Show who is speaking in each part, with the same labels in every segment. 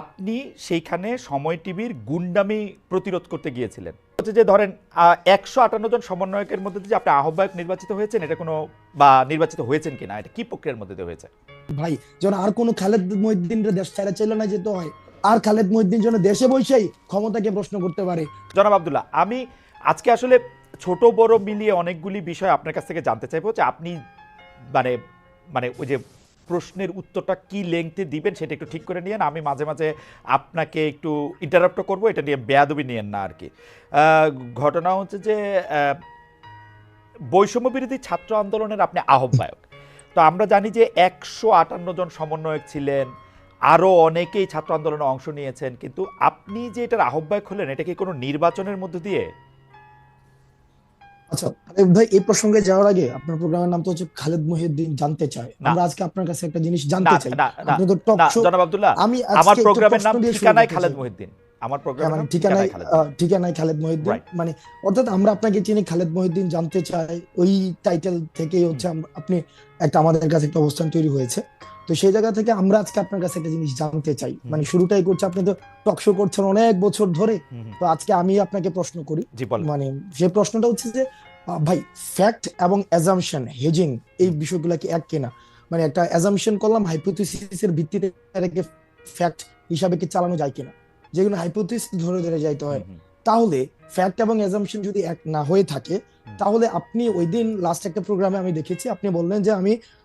Speaker 1: আপনি সেইখানে সময় টিভির গুন্ডামি প্রতিরোধ করতে গিয়েছিলেন। হচ্ছে যে ধরেন একশো আটান্ন জন সমন্বয়কের মধ্যে যে আপনি আহ্বায়ক নির্বাচিত হয়েছেন এটা কোনো বা নির্বাচিত হয়েছেন কিনা? এটা কি প্রক্রিয়ার মধ্যে দিয়ে হয়েছে?
Speaker 2: ভাই যেন আর কোনো খালেদ মহিদ্দিন দেশ ছাড়া ছিল না যেতে হয়। আর খালেদ মহিদ্দিন যেন দেশে বসেই ক্ষমতাকে প্রশ্ন করতে পারে।
Speaker 1: জনাব আবদুল্লাহ আমি আজকে আসলে ছোট বড় মিলিয়ে অনেকগুলি বিষয় আপনার কাছ থেকে জানতে চাইব যে আপনি মানে মানে ওই যে প্রশ্নের উত্তরটা কি লেংথে দিবেন সেটা একটু ঠিক করে নিয়েন। আমি মাঝে মাঝে আপনাকে একটু ইন্টারাপ্ট করব, এটা নিয়ে বেয়াদবি নিয়েন না আর কি ঘটনা হচ্ছে যে বৈষম্য বিরোধী ছাত্র আন্দোলনের আপনি আহ্বায়ক। তো আমরা জানি যে একশো আটান্ন জন সমন্বয়ক ছিলেন আরও অনেকেই ছাত্র আন্দোলনে অংশ নিয়েছেন, কিন্তু আপনি যে এটার আহ্বায়ক হলেন, এটা কি কোনো নির্বাচনের মধ্য দিয়ে?
Speaker 2: আচ্ছা খালেদ ভাই এই প্রসঙ্গে যাওয়ার আগে আপনার প্রোগ্রামের নাম তো হচ্ছে খালেদ মহিউদ্দিন জানতে চায় আমরা আজকে আপনার কাছে একটা জিনিস জানতে চাই। আপনি তো টক শো
Speaker 1: জনাব আব্দুল্লাহ
Speaker 2: আমি
Speaker 1: আমার প্রোগ্রামের নাম ঠিকানায় খালেদ। মহিউদ্দিন। আমার প্রোগ্রামের
Speaker 2: মানে
Speaker 1: নাম
Speaker 2: ঠিকানায়
Speaker 1: ঠিকানায় খালেদ
Speaker 2: মহিউদ্দিন। মানে অর্থাৎ আমরা আপনাকে চিনি খালেদ মহিউদ্দিন জানতে চাই। ওই টাইটেল থেকেই হচ্ছে আপনি একটা আমাদের কাছে একটা অবস্থান তৈরি হয়েছে। তো সেই জায়গা থেকে আমরা আজকে আপনার কাছে একটা জিনিস জানতে চাই। মানে শুরুটাই করছে আপনি তো টক শো করছেন অনেক বছর ধরে। তো আজকে আমি আপনাকে প্রশ্ন করি। মানে যে প্রশ্নটা হচ্ছে যে ভাই ফ্যাক্ট এবং অ্যাজাম্পশন হেজিং এই বিষয়গুলো কি এক কিনা? মানে একটা অ্যাজাম্পশন করলাম হাইপোথিসিসের ভিত্তিতে এটাকে ফ্যাক্ট হিসাবে কি চালানো যায় কিনা? যেগুলো হাইপোথিসিস ধরে ধরে যাইতে হয়। তাহলে ফ্যাক্ট এবং অ্যাজাম্পশন যদি এক না হয়ে থাকে তাহলে আপনি ওই দিন লাস্ট একটা প্রোগ্রামে আমি দেখেছি আপনি বললেন যে আমি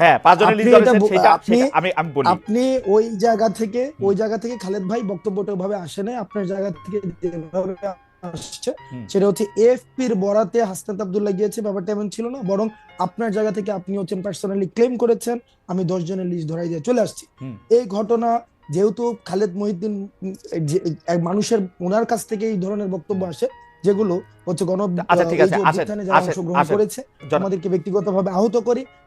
Speaker 1: হ্যাঁ লিস্ট সেটা আমি আমি বলি
Speaker 2: আপনি ওই জায়গা থেকে ওই জায়গা থেকে খালেদ ভাই বক্তব্যটা ওভাবে আসে নাই আপনার জায়গা থেকে যেভাবে আসছে সেটা হচ্ছে এফপির বরাতে হাসনাত আব্দুল্লাহ গিয়েছে ব্যাপারটা এমন ছিল না বরং আপনার জায়গা থেকে আপনি হচ্ছেন পার্সোনালি ক্লেম করেছেন আমি দশ জনের লিস্ট ধরাই দিয়ে চলে আসছি। এই ঘটনা যেহেতু খালেদ মহিউদ্দিন এক মানুষের ওনার কাছ থেকে এই ধরনের বক্তব্য আসে যেগুলো হচ্ছে গণ
Speaker 1: আচ্ছা,
Speaker 2: অংশগ্রহণ করেছে আমাদেরকে ব্যক্তিগতভাবে আহত করি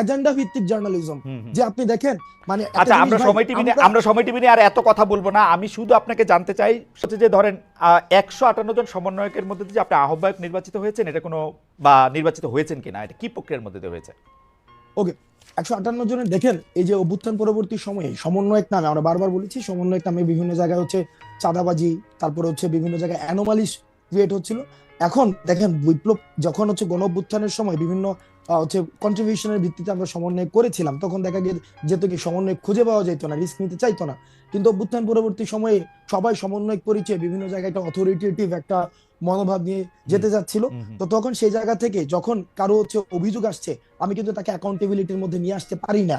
Speaker 2: এজেন্ডা ভিত্তিক জার্নালিজম। যে আপনি দেখেন মানে
Speaker 1: আচ্ছা আমরা সময় টিভি নিয়ে
Speaker 2: আমরা-
Speaker 1: সময় টিভি নিয়ে আর এত কথা বলব না। আমি শুধু আপনাকে জানতে চাই যে ধরেন একশো আটান্ন জন সমন্বয়কের মধ্যে যে আপনি আহ্বায়ক নির্বাচিত হয়েছেন এটা কোনো বা নির্বাচিত হয়েছেন কিনা এটা কি প্রক্রিয়ার মধ্যে দিয়ে হয়েছে?
Speaker 2: ওকে একশো আটান্ন জনের দেখেন এই যে অভ্যুত্থান পরবর্তী সময়ে সমন্বয়ক নামে আমরা বারবার বলেছি সমন্বয়ক নামে বিভিন্ন জায়গায় হচ্ছে চাঁদাবাজি তারপরে হচ্ছে বিভিন্ন জায়গায় অ্যানোমালিস ক্রিয়েট হচ্ছিল। এখন দেখেন বিপ্লব যখন হচ্ছে গণ অভ্যুত্থানের সময় বিভিন্ন হচ্ছে কন্ট্রিবিউশনের ভিত্তিতে আমরা সমন্বয় করেছিলাম তখন দেখা গিয়ে যেত কি সমন্বয় খুঁজে পাওয়া যেত না রিস্ক নিতে চাইতো না। কিন্তু অভ্যুত্থান পরবর্তী সময়ে সবাই সমন্বয় পরিচয় বিভিন্ন জায়গায় একটা অথরিটেটিভ একটা মনোভাব নিয়ে যেতে যাচ্ছিল। তো তখন সেই জায়গা থেকে যখন কারও হচ্ছে অভিযোগ আসছে আমি কিন্তু তাকে অ্যাকাউন্টেবিলিটির মধ্যে নিয়ে আসতে পারি না।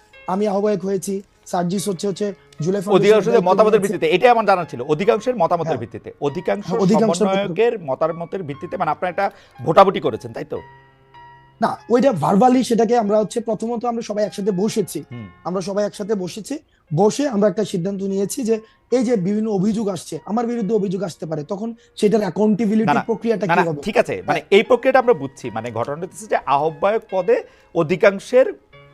Speaker 2: আমি আহ্বায়ক হয়েছি সার্জিস হচ্ছে হচ্ছে জুলাই
Speaker 1: অধিকাংশের মতামতের ভিত্তিতে এটাই আমার জানা ছিল অধিকাংশের মতামতের
Speaker 2: হ্যাঁ।
Speaker 1: ভিত্তিতে অধিকাংশ
Speaker 2: হ্যাঁ,
Speaker 1: সমন্বয়কের মতামতের ভিত্তিতে মানে আপনারা একটা ভোটাভুটি করেছেন তাই তো?
Speaker 2: না ওইটা ভার্বালি সেটাকে আমরা হচ্ছে প্রথমত আমরা সবাই একসাথে বসেছি। আমরা সবাই একসাথে বসেছি বসে আমরা একটা সিদ্ধান্ত নিয়েছি যে এই যে বিভিন্ন অভিযোগ আসছে আমার বিরুদ্ধে অভিযোগ আসতে পারে তখন সেটার অ্যাকাউন্টেবিলিটি প্রক্রিয়াটা কি হবে?
Speaker 1: ঠিক আছে মানে এই প্রক্রিয়াটা আমরা বুঝছি মানে ঘটনাটা হচ্ছে যে আহ্বায়ক পদে অধিকাংশের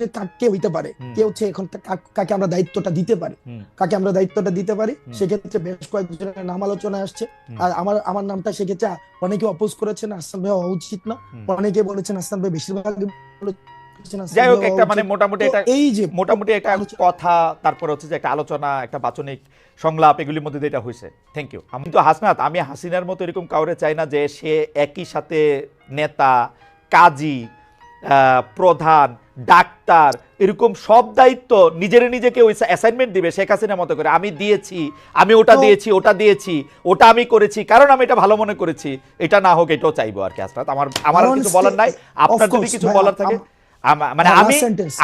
Speaker 2: কা- হইতে পারে। কে হচ্ছে এখন কাকে আমরা দায়িত্বটা দিতে পারি। কাকে আমরা দায়িত্বটা দিতে পারি সেক্ষেত্রে বেশ কয়েকজনের নাম আলোচনায় আসছে। আর আমার আমার নামটা সেক্ষেত্রে অনেকে অপোজ করেছেন আহসান ভাই হওয়া উচিত না। অনেকে বলেছেন আহসান ভাই বেশিরভাগ
Speaker 1: যাই হোক একটা মানে মোটামুটি একটা
Speaker 2: এই যে
Speaker 1: মোটামুটি একটা
Speaker 2: আলোচনা-
Speaker 1: কথা তারপর হচ্ছে যে একটা আলোচনা একটা বাচনিক সংলাপ এগুলির মধ্যে দিয়ে এটা হয়েছে। থ্যাংক ইউ আমি তো হাসনাত আমি হাসিনার মতো এরকম কাউরে চাই না যে সে একই সাথে নেতা কাজী আহ, প্রধান ডাক্তার এরকম সব দায়িত্ব নিজের নিজেকে ওই অ্যাসাইনমেন্ট দিবে শেখ হাসিনার মতো করে। আমি দিয়েছি আমি ওটা দিয়েছি ওটা দিয়েছি ওটা আমি করেছি কারণ আমি এটা ভালো মনে করেছি। এটা না হোক এটাও চাইব আর কি হাসনাত। আমার আমার কিছু বলার নাই। আপনার যদি কিছু বলার থাকে মানে
Speaker 2: হ্যাঁ,
Speaker 1: আমি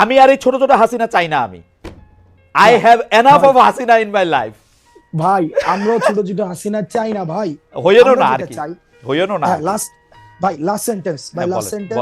Speaker 1: আমি আর এই ছোট ছোট হাসিনা চাই না আমি। I have enough of Hasina in my life
Speaker 2: ভাই আমরাও ছোট ছোট হাসিনা চাই না ভাই। আমরা
Speaker 1: না আর কি। হইয়েনও না
Speaker 2: হ্যাঁ লাস্ট ভাই লাস্ট সেন্টেন্স ভাই
Speaker 1: হ্যাঁ,
Speaker 2: লাস্ট সেন্টেন্স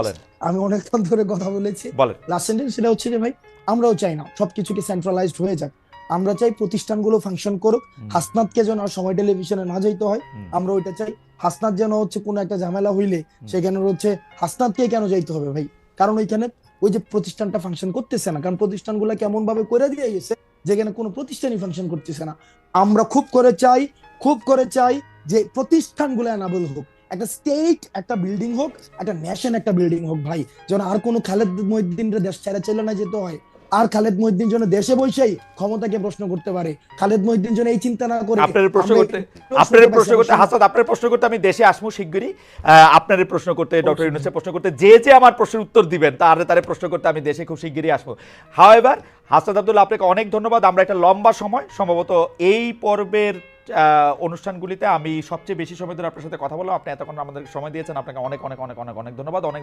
Speaker 2: আমি অনেকক্ষণ ধরে কথা বলেছি। লাস্ট সেন্টেন্স সেটা হচ্ছে যে ভাই আমরাও চাই না সবকিছুকে সেন্ট্রালাইজড হয়ে যাক। আমরা চাই প্রতিষ্ঠানগুলো ফাংশন করুক হাসনাতকে যেন আর সময় টেলিভিশনে না যাইতে হয় আমরা ওইটা চাই। হাসনাত যেন হচ্ছে কোনো একটা ঝামেলা হইলে সেখানে হচ্ছে হাসনাতকে কেন যাইতে হবে ভাই? কারণ ওইখানে ওই যে প্রতিষ্ঠানটা ফাংশন করতেছে না কারণ প্রতিষ্ঠানগুলো কেমন ভাবে করে দিয়ে গেছে যেখানে কোনো প্রতিষ্ঠানই ফাংশন করতেছে না। আমরা খুব করে চাই খুব করে চাই যে প্রতিষ্ঠানগুলো অ্যানাবল হোক। একটা স্টেট একটা বিল্ডিং হোক, একটা ন্যাশন একটা বিল্ডিং হোক ভাই। যেন আর কোনো খালেদ মধ্যে দেশ ছেড়ে চলে না যেতে হয়। আর খালেদ মহিদ্দিন যেন দেশে বসেই ক্ষমতাকে প্রশ্ন করতে পারে। খালেদ মহিদ্দিন যেন এই চিন্তা না করে।
Speaker 1: আপনার প্রশ্ন করতে আপনার প্রশ্ন করতে হাসাদ আপনার প্রশ্ন করতে আমি দেশে আসব শিগগিরই। আপনার প্রশ্ন করতে ডক্টর। ইউনুসের প্রশ্ন করতে যে যে আমার প্রশ্নের উত্তর দিবেন তার তারে প্রশ্ন করতে আমি দেশে খুব শিগগিরই আসব। হাওয়েভার হাসাদ আব্দুল্লাহ আপনাকে অনেক ধন্যবাদ। আমরা একটা লম্বা সময় সম্ভবত এই পর্বের আহ, অনুষ্ঠানগুলিতে আমি সবচেয়ে বেশি সময় ধরে আপনার সাথে কথা বললাম। আপনি এতক্ষণ আমাদের সময় দিয়েছেন। আপনাকে অনেক অনেক অনেক অনেক অনেক ধন্যবাদ। অনেক